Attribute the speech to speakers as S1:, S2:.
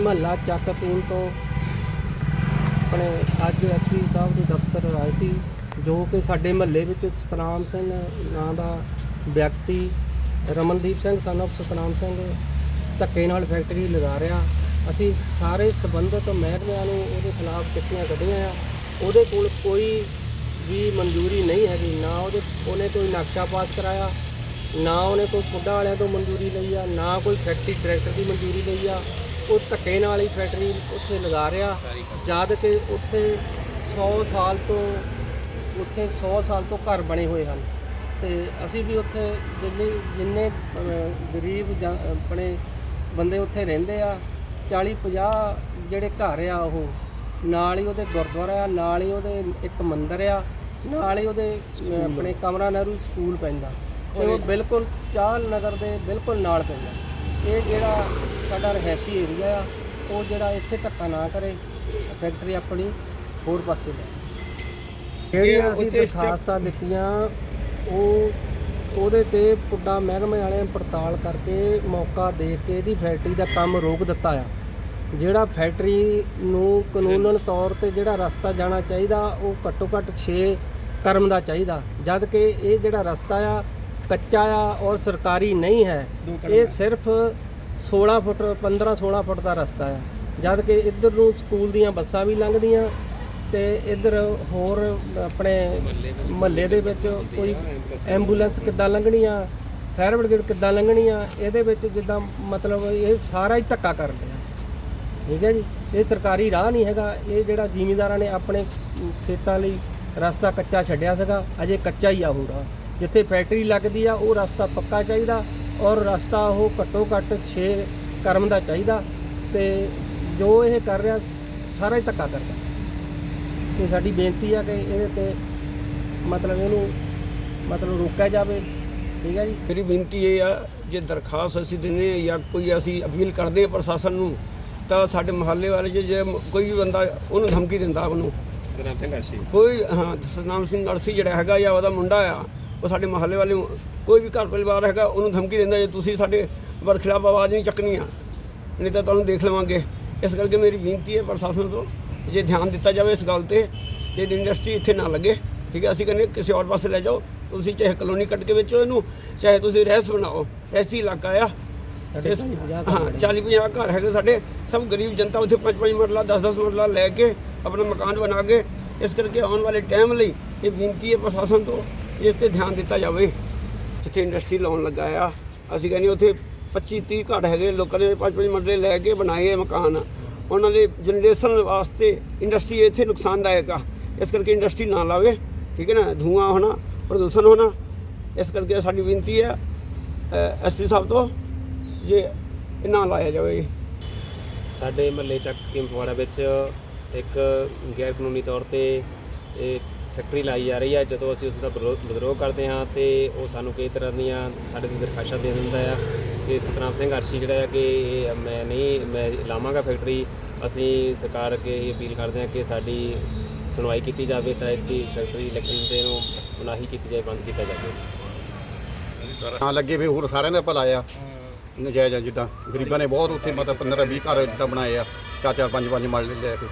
S1: ਮਹੱਲਾ ਚੱਕ ਤੀਨ ਤੋਂ ਆਪਣੇ ਅੱਜ ਐਸਪੀ ਸਾਹਿਬ ਦੇ ਦਫ਼ਤਰ ਆਏ ਸੀ, ਜੋ ਕਿ ਸਾਡੇ ਮਹੱਲੇ ਵਿੱਚ ਸਤਨਾਮ ਸਿੰਘ ਨਾਂ ਦਾ ਵਿਅਕਤੀ ਰਮਨਦੀਪ ਸਿੰਘ ਸਨ of ਸਤਨਾਮ ਸਿੰਘ, ਧੱਕੇ ਨਾਲ ਫੈਕਟਰੀ ਲਗਾ ਰਿਹਾ। ਅਸੀਂ ਸਾਰੇ ਸਬੰਧਤ ਮਹਿਕਮਿਆਂ ਨੂੰ ਉਹਦੇ ਖਿਲਾਫ ਚਿੱਠੀਆਂ ਕੱਢੀਆਂ ਆ। ਉਹਦੇ ਕੋਲ ਕੋਈ ਵੀ ਮਨਜ਼ੂਰੀ ਨਹੀਂ ਹੈਗੀ। ਨਾ ਉਹਦੇ, ਉਹਨੇ ਕੋਈ ਨਕਸ਼ਾ ਪਾਸ ਕਰਾਇਆ, ਨਾ ਉਹਨੇ ਕੋਈ ਪੁੱਡਾ ਵਾਲਿਆਂ ਤੋਂ ਮਨਜ਼ੂਰੀ ਲਈ ਆ, ਨਾ ਕੋਈ ਫੈਕਟਰੀ ਡਾਇਰੈਕਟਰ ਦੀ ਮਨਜ਼ੂਰੀ ਲਈ ਆ। ਉਹ ਧੱਕੇ ਨਾਲ ਹੀ ਫੈਕਟਰੀ ਉੱਥੇ ਲਗਾ ਰਿਹਾ। ਜਦ ਕਿ ਉੱਥੇ 100 ਸਾਲ ਤੋਂ ਉੱਥੇ 100 ਸਾਲ ਤੋਂ ਘਰ ਬਣੇ ਹੋਏ ਹਨ। ਤੇ ਅਸੀਂ ਵੀ ਉੱਥੇ ਜਿੰਨੇ ਜਿੰਨੇ ਗਰੀਬ ਆਪਣੇ ਬੰਦੇ ਉੱਥੇ ਰਹਿੰਦੇ ਆ 40 50 ਜਿਹੜੇ ਘਰ ਆ ਉਹ ਨਾਲ ਹੀ ਉਹਦੇ ਗੁਰਦੁਆਰਾ ਆ ਨਾਲ ਹੀ ਉਹਦੇ ਇੱਕ ਮੰਦਿਰ ਆ ਨਾਲ ਹੀ ਉਹਦੇ ਆਪਣੇ ਕਮਰਾ ਨਹਿਰੂ ਸਕੂਲ ਪੈਂਦਾ। ਤੇ ਉਹ ਬਿਲਕੁਲ ਚਾਲ ਨਗਰ ਦੇ ਬਿਲਕੁਲ ਨਾਲ ਪੈਂਦਾ। ਇਹ ਜਿਹੜਾ ਸਾਡਾ ਰਹਿਸ਼ੀ ਏਰੀਆ ਆ ਉਹ ਜਿਹੜਾ ਇੱਥੇ ਧੱਕਾ ਨਾ ਕਰੇ ਫੈਕਟਰੀ ਆਪਣੀ ਹੋਰ ਪਾਸੇ ਲੈ ਜਿਹੜੀਆਂ ਅਸੀਂ ਦਰਖਾਸਤਾਂ ਦਿੱਤੀਆਂ ਉਹ ਉਹਦੇ ਤੇ ਪੁੱਡਾ ਮਹਿਕਮੇ ਵਾਲਿਆਂ ਪੜਤਾਲ ਕਰਕੇ ਮੌਕਾ ਦੇ ਕੇ ਇਹਦੀ ਫੈਕਟਰੀ ਦਾ ਕੰਮ ਰੋਕ ਦਿੱਤਾ ਆ। ਜਿਹੜਾ ਫੈਕਟਰੀ ਨੂੰ ਕਾਨੂੰਨਨ ਤੌਰ ਤੇ ਜਿਹੜਾ ਰਸਤਾ ਜਾਣਾ ਚਾਹੀਦਾ ਉਹ ਘੱਟੋ ਘੱਟ 6 ਕਰਮ ਦਾ ਚਾਹੀਦਾ। ਜਦ ਕਿ ਇਹ ਜਿਹੜਾ ਰਸਤਾ ਆ ਕੱਚਾ ਆ ਔਰ ਸਰਕਾਰੀ ਨਹੀਂ ਹੈ। ਇਹ ਸਿਰਫ 16 ਫੁੱਟ 15 16 ਫੁੱਟ ਦਾ ਰਸਤਾ ਆ ਜਦ ਕਿ ਇੱਧਰ ਨੂੰ ਸਕੂਲ ਦੀਆਂ ਬੱਸਾਂ ਵੀ ਲੰਘਦੀਆਂ ਤੇ ਇੱਧਰ ਹੋਰ ਆਪਣੇ ਮਹੱਲੇ ਦੇ ਵਿੱਚ ਕੋਈ ਐਂਬੂਲੈਂਸ ਕਿੱਦਾਂ ਲੰਘਣੀ ਆ ਫਾਇਰ ਬ੍ਰਿਗੇਡ ਕਿੱਦਾਂ ਲੰਘਣੀ ਆ ਇਹਦੇ ਵਿੱਚ ਜਿੱਦਾਂ ਮਤਲਬ ਇਹ ਸਾਰਾ ਹੀ ਧੱਕਾ ਕਰ ਰਿਹਾ। ਠੀਕ ਹੈ ਜੀ? ਇਹ ਸਰਕਾਰੀ ਰਾਹ ਨਹੀਂ ਹੈਗਾ। ਇਹ ਜਿਹੜਾ ਜ਼ਿਮੀਂਦਾਰਾਂ ਨੇ ਆਪਣੇ ਖੇਤਾਂ ਲਈ ਰਸਤਾ ਕੱਚਾ ਛੱਡਿਆ ਸੀਗਾ ਅਜੇ ਕੱਚਾ ਹੀ ਆ ਉਹ ਰਾਹ। ਜਿੱਥੇ ਫੈਕਟਰੀ ਲੱਗਦੀ ਆ ਉਹ ਰਸਤਾ ਪੱਕਾ ਚਾਹੀਦਾ ਔਰ ਰਸਤਾ ਉਹ ਘੱਟੋ ਘੱਟ 6 ਕਰਮ ਦਾ ਚਾਹੀਦਾ ਤੇ ਜੋ ਇਹ ਕਰ ਰਿਹਾ ਸਾਰਾ ਹੀ ਧੱਕਾ ਕਰਦਾ। ਤੇ ਸਾਡੀ ਬੇਨਤੀ ਆ ਕਿ ਇਹਦੇ ਤੇ ਮਤਲਬ ਇਹਨੂੰ ਮਤਲਬ ਰੋਕਿਆ ਜਾਵੇ ਠੀਕ ਹੈ ਜੀ?
S2: ਮੇਰੀ ਬੇਨਤੀ ਇਹ ਆ ਜੇ ਦਰਖਾਸਤ ਅਸੀਂ ਦਿੰਦੇ ਹਾਂ ਜਾਂ ਕੋਈ ਅਸੀਂ ਅਪੀਲ ਕਰਦੇ ਹਾਂ ਪ੍ਰਸ਼ਾਸਨ ਨੂੰ ਤਾਂ ਸਾਡੇ ਮਹੱਲੇ ਵਾਲੇ 'ਚ ਜੇ ਕੋਈ ਵੀ ਬੰਦਾ ਉਹਨੂੰ ਧਮਕੀ ਦਿੰਦਾ ਉਹਨੂੰ।
S3: ਗ੍ਰਾਮ ਸਿੰਘ ਅਰਸ਼ੀ
S2: ਕੋਈ ਹਾਂ ਸਤਨਾਮ ਸਿੰਘ ਨਰਸੀ ਜਿਹੜਾ ਹੈਗਾ ਜਾਂ ਉਹਦਾ ਮੁੰਡਾ ਆ ਉਹ ਸਾਡੇ ਮਹੱਲੇ ਵਾਲੇ ਕੋਈ ਵੀ ਘਰ ਪਰਿਵਾਰ ਹੈਗਾ ਉਹਨੂੰ ਧਮਕੀ ਦਿੰਦਾ ਜੇ ਤੁਸੀਂ ਸਾਡੇ ਵਰਖਿਲਾਫ ਆਵਾਜ਼ ਨਹੀਂ ਚੱਕਣੀ ਆ। ਨਹੀਂ ਤਾਂ ਤੁਹਾਨੂੰ ਦੇਖ ਲਵਾਂਗੇ। ਇਸ ਕਰਕੇ ਮੇਰੀ ਬੇਨਤੀ ਹੈ ਪ੍ਰਸ਼ਾਸਨ ਤੋਂ ਜੇ ਧਿਆਨ ਦਿੱਤਾ ਜਾਵੇ ਇਸ ਗੱਲ ਤੇ ਜੇ ਇੰਡਸਟਰੀ ਇੱਥੇ ਨਾ ਲੱਗੇ ਠੀਕ ਹੈ ਅਸੀਂ ਕਹਿੰਦੇ ਕਿਸੇ ਹੋਰ ਪਾਸੇ ਲੈ ਜਾਓ ਤੁਸੀਂ ਚਾਹੇ ਕਲੋਨੀ ਕੱਟ ਕੇ ਵੇਚੋ ਇਹਨੂੰ ਚਾਹੇ ਤੁਸੀਂ ਰਹਿਸ ਬਣਾਓ ਐਸੀ ਇਲਾਕਾ ਆ।
S1: ਸਾਡੇ
S2: ਇਸ-
S1: 50 ਘਰ
S2: ਹਾਂ
S1: ਬਣੇ।
S2: 40 50 ਘਰ ਹੈਗੇ ਸਾਡੇ ਸਭ ਗਰੀਬ ਜਨਤਾ ਉੱਥੇ 5 5 ਮਰਲਾ 10 10 ਮਰਲਾ ਲੈ ਕੇ ਆਪਣਾ ਮਕਾਨ ਬਣਾ ਕੇ ਇਸ ਕਰਕੇ ਆਉਣ ਵਾਲੇ ਟਾਈਮ ਲਈ ਇਹ ਬੇਨਤੀ ਹੈ ਪ੍ਰਸ਼ਾਸਨ ਤੋਂ। ਇਸ ਤੇ ਧਿਆਨ ਦਿੱਤਾ ਜਾਵੇ, ਜਿੱਥੇ ਇੰਡਸਟਰੀ ਲਾਉਣ ਲੱਗਾ ਆ। ਅਸੀਂ ਕਹਿੰਦੇ ਉੱਥੇ 25 30 ਘਰ ਹੈਗੇ, ਲੋਕਾਂ ਨੇ 5 5 ਮਰਲੇ ਲੈ ਕੇ ਬਣਾਏ ਮਕਾਨ। ਉਹਨਾਂ ਦੇ ਜਨਰੇਸ਼ਨ ਵਾਸਤੇ ਇੰਡਸਟਰੀ ਇੱਥੇ ਨੁਕਸਾਨਦਾਇਕ ਆ। ਇਸ ਕਰਕੇ ਇੰਡਸਟਰੀ ਨਾ ਲਾਵੇ, ਠੀਕ ਹੈ ਨਾ? ਧੂਆਂ ਹੋਣਾ, ਪ੍ਰਦੂਸ਼ਣ ਹੋਣਾ, ਇਸ ਕਰਕੇ ਸਾਡੀ ਬੇਨਤੀ ਹੈ ਐਸਪੀ ਸਾਹਿਬ ਤੋਂ, ਜੇ ਨਾ ਲਾਇਆ ਜਾਵੇ।
S3: ਸਾਡੇ ਮਹੱਲੇ ਚੱਕ ਕਿੰਪਵਾੜਾ ਵਿੱਚ ਇੱਕ ਗੈਰ ਕਾਨੂੰਨੀ ਤੌਰ ਤੇ ਫੈਕਟਰੀ ਲਾਈ ਜਾ ਰਹੀ ਹੈ। ਜਦੋਂ ਅਸੀਂ ਉਸ ਦਾ ਵਿਦਰੋਹ ਕਰਦੇ ਹਾਂ ਤੇ ਉਹ ਸਾਨੂੰ ਕਈ ਤਰ੍ਹਾਂ ਦੀਆਂ ਸਾਡੇ ਤੇ ਦਰਖਾਸ਼ਾਂ ਦੇ ਦਿੰਦਾ ਆ ਕਿ ਸਤਨਾਮ ਸਿੰਘ ਅਰਸ਼ੀ ਜਿਹੜਾ ਆ ਕਿ ਇਹ ਮੈਂ ਨਹੀਂ, ਮੈਂ ਲਾਵਾਂਗਾ ਫੈਕਟਰੀ। ਅਸੀਂ ਸਰਕਾਰ ਅੱਗੇ ਇਹ ਅਪੀਲ ਕਰਦੇ ਹਾਂ ਕਿ ਸਾਡੀ ਸੁਣਵਾਈ ਕੀਤੀ ਜਾਵੇ ਤਾਂ ਇਸ ਦੀ ਫੈਕਟਰੀ ਲੱਗਣ ਤੇ ਨੂੰ ਮਨਾਹੀ ਕੀਤੀ ਜਾਏ, ਬੰਦ ਕੀਤਾ ਜਾਵੇ।
S4: ਹਾਂ, ਲੱਗੇ ਵੀ ਹੋਰ ਸਾਰਿਆਂ ਦਾ ਭਲਾ ਆ। ਨਜਾਇਜ਼ ਜਿੱਦਾਂ। ਗਰੀਬਾਂ ਨੇ ਬਹੁਤ ਉੱਥੇ ਮਤਲਬ 15 20 ਘਰ ਜਿੱਦਾਂ ਬਣਾਏ ਆ। ਚਾਰ ਚਾਰ ਪੰਜ ਪੰਜ ਮਰਲੇ ਲੈ ਕੇ।